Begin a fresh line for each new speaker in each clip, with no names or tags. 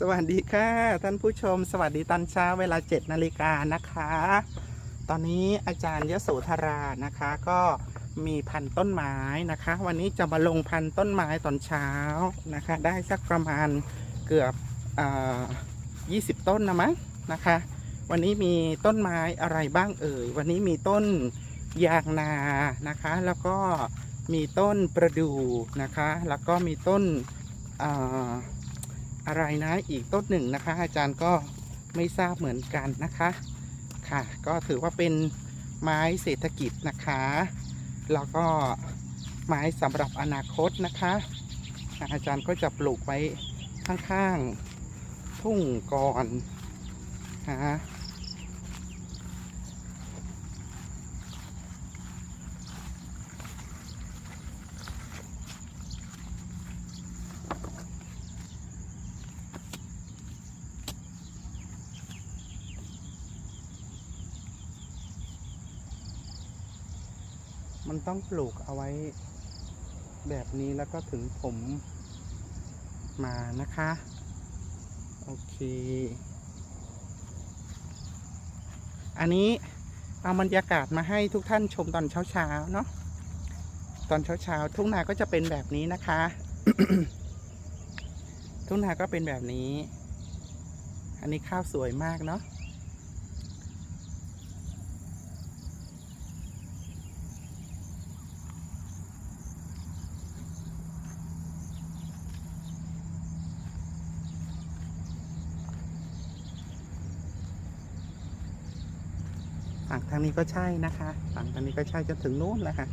สวัสดีค่ะท่านผู้ชม สวัสดีตอนเช้าเวลา7นาฬิกานะคะ ตอนนี้อาจารย์ยโสธรานะคะ ก็มีพันต้นไม้นะคะ วันนี้จะมาลงพันต้นไม้ตอนเช้านะคะ ได้สักประมาณเกือบอ่า20ต้นนะมั้งนะคะ วันนี้มีต้นไม้อะไรบ้างเอ่ยวันนี้มีต้นยางนานะคะ แล้วก็มีต้นประดู่นะคะ แล้วก็มีต้น อะไรนะอีกต้นหนึ่งนะคะ อาจารย์ก็ไม่ทราบเหมือนกันนะคะค่ะ ก็ถือว่าเป็นไม้เศรษฐกิจนะคะ แล้วก็ไม้สำหรับอนาคตนะคะอาอาจารย์ก็จะปลูกไว้ข้างๆทุ่งก่อนนะ มันต้องปลูกเอาไว้แบบนี้แล้วก็ถึงผมมานะคะ โอเค อันนี้เอาบรรยากาศมาให้ทุกท่านชมตอนเช้าๆเนาะตอนเช้าๆทุ่งนาก็จะเป็นแบบนี้นะคะ ทุ่งนาก็เป็นแบบนี้ อันนี้ข้าวสวยมากเนาะ ฝั่งทางนี้ก็ใช่นะคะ ฝั่งทางนี้ก็ใช่จะถึงนู้นแล้วค่ะ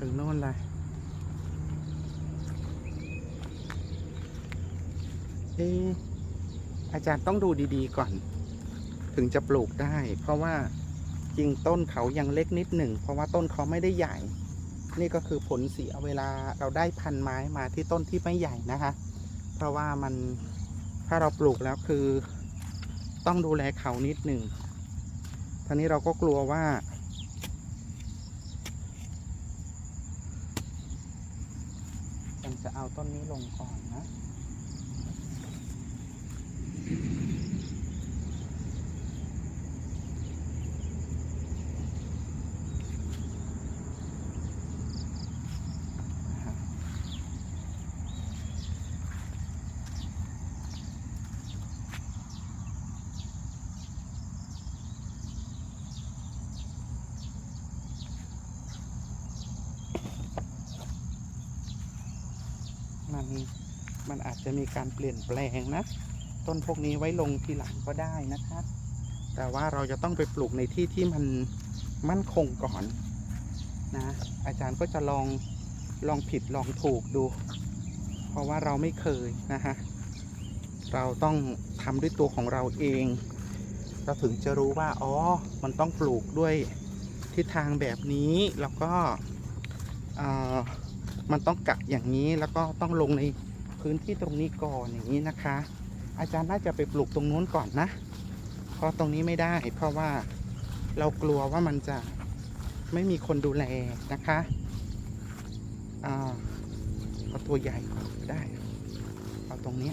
ถึงนู้นเลยเอะอาจารย์ต้องดูดีๆก่อน ถึงจะปลูกได้ เพราะว่าจริงต้นเขายังเล็กนิดหนึ่ง เพราะว่าต้นเขาไม่ได้ใหญ่ นี่ก็คือผลเสียเวลาเราได้พันไม้มาที่ต้นที่ไม่ใหญ่นะคะ เพราะว่ามันถ้าเราปลูกแล้วคือ ต้องดูแลเขานิดหนึ่ง ทีนี้เราก็กลัวว่าฉันจะเอาต้นนี้ลงก่อนนะ มันอาจจะมีการเปลี่ยนแปลงนะ ต้นพวกนี้ไว้ลงทีหลังก็ได้นะคะแต่ว่าเราจะต้องไปปลูกในที่ที่มันมั่นคงก่อนนะอาจารย์ก็จะลองลองผิดลองถูกดู เพราะว่าเราไม่เคยนะฮะเราต้องทำด้วยตัวของเราเอง เราถึงจะรู้ว่าอ๋อมันต้องปลูกด้วยทิศทางแบบนี้แล้วก็อ่อ มันต้องกะอย่างนี้แล้วก็ต้องลงในพื้นที่ตรงนี้ก่อนอย่างนี้นะคะ อาจารย์น่าจะไปปลูกตรงนู้นก่อนนะ เพราะตรงนี้ไม่ได้ เพราะว่าเรากลัวว่ามันจะไม่มีคนดูแลนะคะอ่าเอาตัวใหญ่ก่อนได้ เอาตรงนี้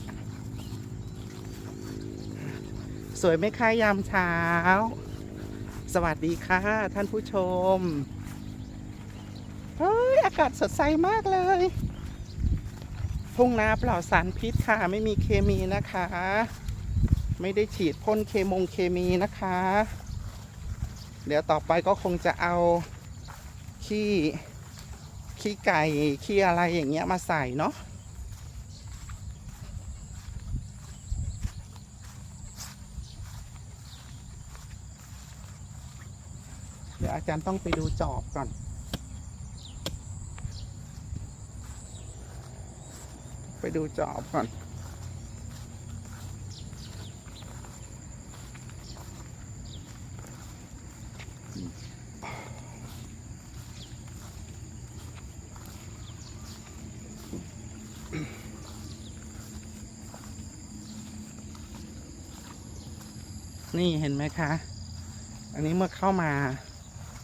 สวยไหมคะยามเช้า สวัสดีค่ะท่านผู้ชมากาศสดใสมากเลยทุ่งนาปลอดสารพิษค่ะ ไม่มีเคมีนะคะ ไม่ได้ฉีดพ่นเคมงเคมีนะคะ เดี๋ยวต่อไปก็คงจะเอาขี้ขี้ไก่ขี้อะไรอย่างเงี้ยมาใส่เนาะเดี๋ยวอาจารย์ต้องไปดูจอบก่อน ไปดูจอบก่อน นี่เห็นไหมคะ อันนี้เมื่อเข้ามา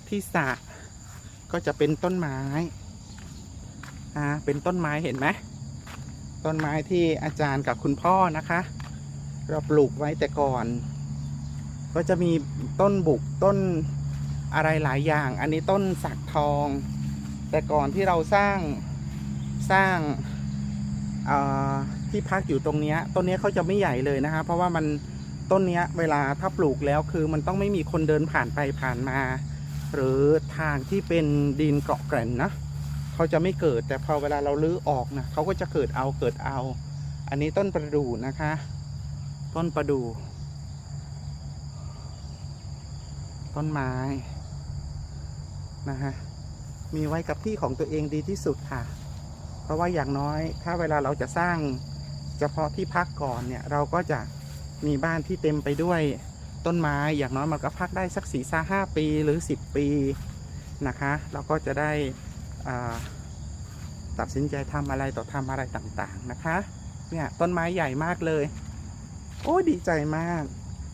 ที่สระก็จะเป็นต้นไม้ อ่า เป็นต้นไม้เห็นไหม ต้นไม้ที่อาจารย์กับคุณพ่อนะคะ เราปลูกไว้แต่ก่อน ก็จะมีต้นบุกต้นอะไรหลายอย่าง อันนี้ต้นสักทอง แต่ก่อนที่เราสร้างสร้างที่พักอยู่ตรงเนี้ยต้นเนี้ยเขาจะไม่ใหญ่เลยนะคะ เพราะว่ามันต้นเนี้ยเวลาถ้าปลูกแล้วคือมันต้องไม่มีคนเดินผ่านไปผ่านมา หรือทางที่เป็นดินเกาะแกร่นนะ เขาจะไม่เกิดแต่พอเวลาเราลื้อออกนะเขาก็จะเกิดเอาเกิดเอา อันนี้ต้นประดู่นะคะ ต้นประดู่ต้นไม้นะฮะมีไว้กับที่ของตัวเองดีที่สุดค่ะ เพราะว่าอย่างน้อยถ้าเวลาเราจะสร้างเฉพาะที่พักก่อนเนี่ยเราก็จะมีบ้านที่เต็มไปด้วยต้นไม้อย่างน้อยมันก็พักได้สักสี่าห้าปีหรือ10ปีนะคะ เราก็จะได้ ตัดสินใจทำอะไรต่อทำอะไรต่างๆนะคะ เนี่ยต้นไม้ใหญ่มากเลย โอ้ดีใจมาก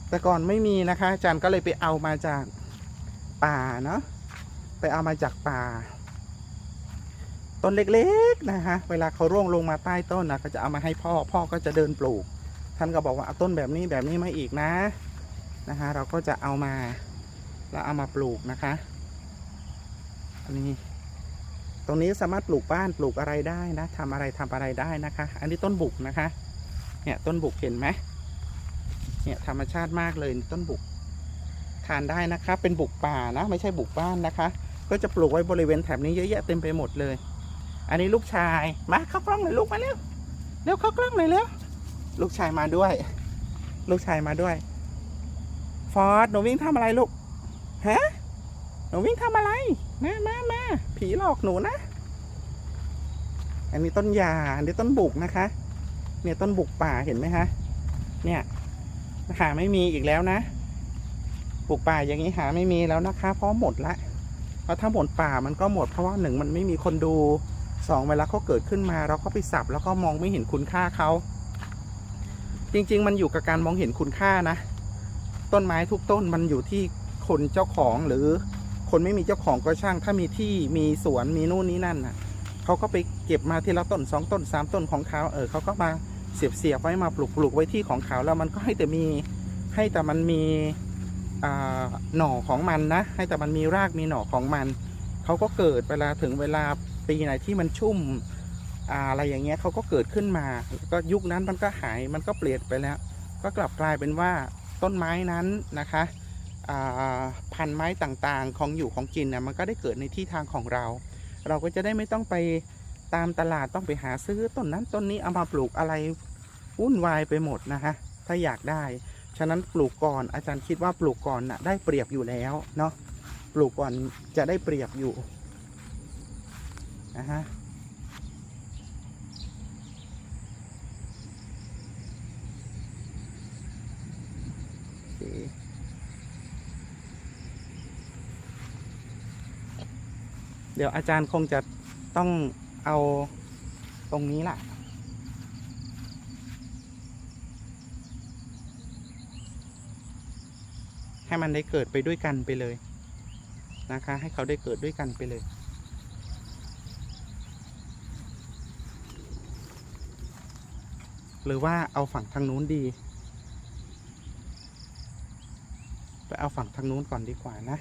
แต่ก่อนไม่มีนะคะอาจารย์ก็เลยไปเอามาจากป่าเนาะไปเอามาจากป่า ต้นเล็กๆนะคะเวลาเขาร่วงลงมาใต้ต้นนะก็จะเอามาให้พ่อพ่อก็จะเดินปลูก ท่านก็บอกว่าเอาต้นแบบนี้แบบนี้มาอีกนะนะคะเราก็จะเอามาแล้วเอามาปลูกนะคะอันนี้ ตรงนี้สามารถปลูกบ้านปลูกอะไรได้นะทำอะไรทำอะไรได้นะคะ อันนี้ต้นบุกนะคะ เนี่ยต้นบุกเห็นไหมเนี่ยธรรมชาติมากเลยต้นบุก ทานได้นะคะ เป็นบุกป่านะ ไม่ใช่บุกบ้านนะคะ ก็จะปลูกไว้บริเวณแถบนี้เยอะแยะเต็มไปหมดเลย อันนี้ลูกชาย มาเข้ากล้องหน่อยลูกมาเร็วเร็วเข้ากล้องหน่อยเร็วลูกชายมาด้วย ลูกชายมาด้วย ฟอร์ดหนูวิ่งทำอะไรลูกฮะ นูวิ่งทำอะไร มามามาผีหลอกหนูนะ อันนี้ต้นยา อันนี้ต้นบุกนะคะ เนี่ยต้นบุกป่าเห็นไหมคะเนี่ยหาไม่มีอีกแล้วนะ บุกป่าอย่างนี้หาไม่มีแล้วนะคะ เพราะหมดละเพราะถ้าหมดป่ามันก็หมดเพราะว่าหนึ่งมันไม่มีคนดูสองเวลาเขาเกิดขึ้นมาเราก็ไปสับแล้วก็มองไม่เห็นคุณค่าเขา จริง ๆ มันอยู่กับการมองเห็นคุณค่านะ ต้นไม้ทุกต้นมันอยู่ที่คนเจ้าของหรือ คนไม่มีเจ้าของก็ช่าง ถ้ามีที่มีสวนมีนู่นนี่นั่นน่ะเขาก็ไปเก็บมาทีละต้นสองต้นสามต้นของเขาเออเขาก็มาเสียบเสียบไว้มาปลูกปลูกไว้ที่ของเขาแล้วมันก็ให้แต่มีให้แต่มันมีหน่อของมันนะ ให้แต่มันมีรากมีหน่อของมันเขาก็เกิดเวลาถึงเวลาปีไหนที่มันชุ่มอะไรอย่างเงี้ยเขาก็เกิดขึ้นมาก็ยุคนั้นมันก็หายมันก็เปลี่ยนไปแล้ว ก็กลับกลายเป็นว่าต้นไม้นั้นนะคะ พันไม้ต่างๆ ของอยู่ของกินนะมันก็ได้เกิดในที่ทางของเรา เราก็จะได้ไม่ต้องไปตามตลาดต้องไปหาซื้อต้นนั้นต้นนี้เอามาปลูกอะไรวุ่นวายไปหมดนะคะถ้าอยากได้ ฉะนั้นปลูกก่อนอาจารย์คิดว่าปลูกก่อนน่ะได้เปรียบอยู่แล้วเนาะปลูกก่อนจะได้เปรียบอยู่นะฮะโอเค เดี๋ยวอาจารย์คงจะต้องเอาตรงนี้ล่ะ ให้มันได้เกิดไปด้วยกันไปเลยนะคะ ให้เขาได้เกิดด้วยกันไปเลย หรือว่าเอาฝั่งทางนู้นดี ไปเอาฝั่งทางนู้นก่อนดีกว่านะ